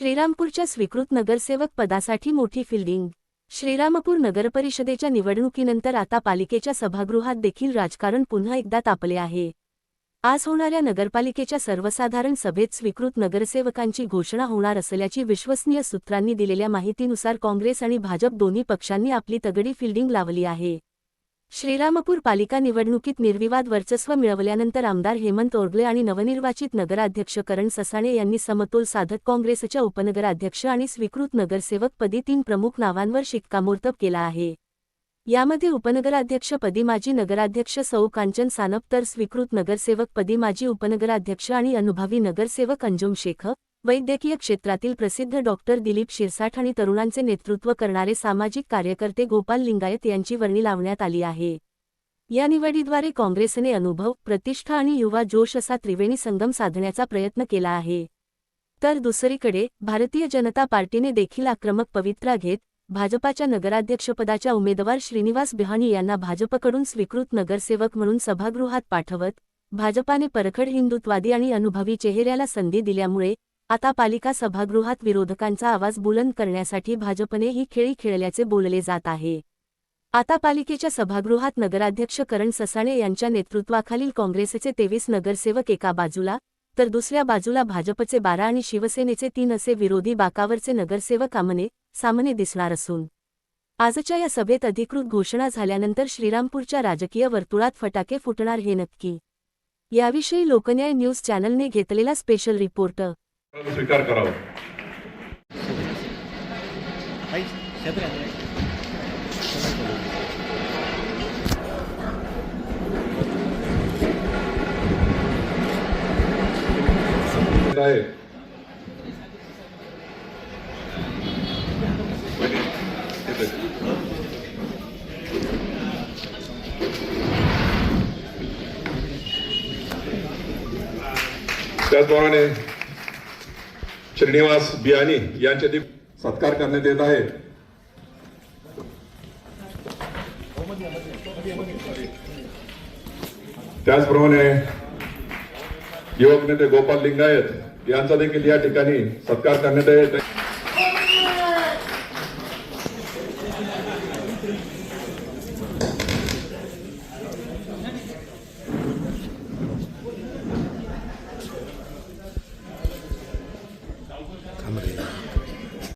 श्रीरामपूरच्या स्वीकृत नगरसेवक पदासाठी मोठी फिल्डिंग श्रीरामपूर नगरपरिषदेच्या निवडणुकीनंतर आता पालिकेच्या सभागृहात देखील राजकारण पुन्हा एकदा तापले आहे. आज होणाऱ्या नगरपालिकेच्या सर्वसाधारण सभेत स्वीकृत नगरसेवकांची घोषणा होणार असल्याची विश्वसनीय सूत्रांनी दिलेल्या माहितीनुसार काँग्रेस आणि भाजप दोन्ही पक्षांनी आपली तगडी फिल्डिंग लावली आहे. श्रीरामपूर पालिका निवडणुकीत निर्विवाद वर्चस्व मिळवल्यानंतर आमदार हेमंत ओरगले आणि नवनिर्वाचित नगराध्यक्ष करण ससाणे यांनी समतोल साधत काँग्रेसच्या उपनगराध्यक्ष आणि स्वीकृत नगरसेवकपदी तीन प्रमुख नावांवर शिक्कामोर्तब केला आहे. यामध्ये उपनगराध्यक्षपदी माजी नगराध्यक्ष सौ कांचन सानप तर स्वीकृत नगरसेवकपदी माजी उपनगराध्यक्ष आणि अनुभवी नगरसेवक अंजुम शेख वैद्यकीय क्षेत्रातील प्रसिद्ध डॉक्टर दिलीप शिरसाठ आणि तरुणांचे नेतृत्व करणारे सामाजिक कार्यकर्ते गोपाल लिंगायत यांची वर्णी लावण्यात आली आहे. या निवडीद्वारे काँग्रेसने अनुभव प्रतिष्ठा आणि युवा जोश असा त्रिवेणी संगम साधण्याचा प्रयत्न केला आहे. तर दुसरीकडे भारतीय जनता पार्टीने देखील आक्रमक पवित्रा घेत भाजपाच्या नगराध्यक्षपदाच्या उमेदवार श्रीनिवास बिहाणी यांना भाजपकडून स्वीकृत नगरसेवक म्हणून सभागृहात पाठवत भाजपाने परखड हिंदुत्वादी आणि अनुभवी चेहऱ्याला संधी दिल्यामुळे आता पालिका सभागृहात विरोधकांचा आवाज बुलंद करण्यासाठी भाजपने ही खेळी खेळल्याचे बोलले जात आहे. आता पालिकेच्या सभागृहात नगराध्यक्ष करण ससाणे यांच्या नेतृत्वाखालील काँग्रेसचे तेवीस नगरसेवक एका बाजूला तर दुसऱ्या बाजूला भाजपचे बारा आणि शिवसेनेचे तीन असे विरोधी बाकावरचे नगरसेवक आमने सामने दिसणार असून. आजच्या या सभेत अधिकृत घोषणा झाल्यानंतर श्रीरामपूरच्या राजकीय वर्तुळात फटाके फुटणार हे नक्की. याविषयी लोकन्याय न्यूज चॅनलने घेतलेला स्पेशल रिपोर्ट. स्वीकार करावा? आहे. त्याचप्रमाणे श्रीनिवास बियानी यांचे देखील सत्कार करण्यात येत आहे. त्याचप्रमाणे युवक नेते गोपाल लिंगायत यांचा देखील या ठिकाणी सत्कार करण्यात येत आहे.